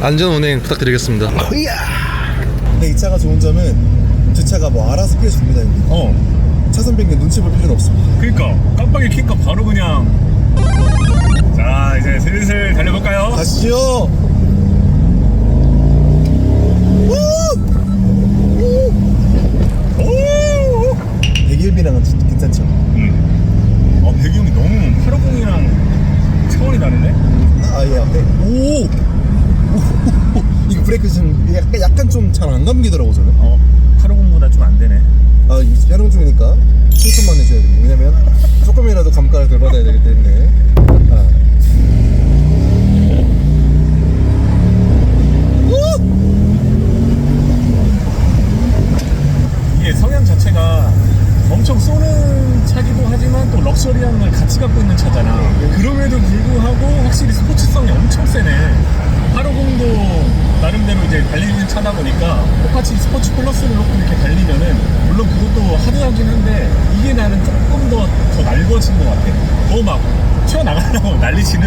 안전 운행 부탁드리겠습니다. 근데 이 차가 좋은 점은 주차가 뭐 알아서 피해줍니다 여기 어 차선 변경 눈치 볼 필요는 없습니다 그니까 깜빡이 켜니까 바로 그냥 자 이제 슬슬 달려볼까요? 가시죠 오! 101비랑은 진짜 괜찮죠 음. 아 배경이 너무 850이랑 차원이 다르네? 아예 앞에 오! 브레이크 좀 약간, 약간 좀 잘 안 감기더라고 저는 어 850보다 좀 안 되네 아, 이 촬영 중이니까 7천만 내줘야 돼. 왜냐면 조금이라도 감가를 덜 받아야 되기 때문에. 아. 이게 성향 자체가 엄청 쏘는 차기도 하지만 또 럭셔리한 걸 같이 갖고 있는 차잖아. 그럼에도 불구하고 확실히 스포츠성이 엄청 세네. 850도 나름대로 이제 달리는 차다 보니까 똑같이 스포츠 플러스를 놓고 이렇게 달리면은 물론 그것도 하드하긴 한데 이게 나는 조금 더, 더 날것인 것 같아. 더 막 튀어나가려고 난리치는?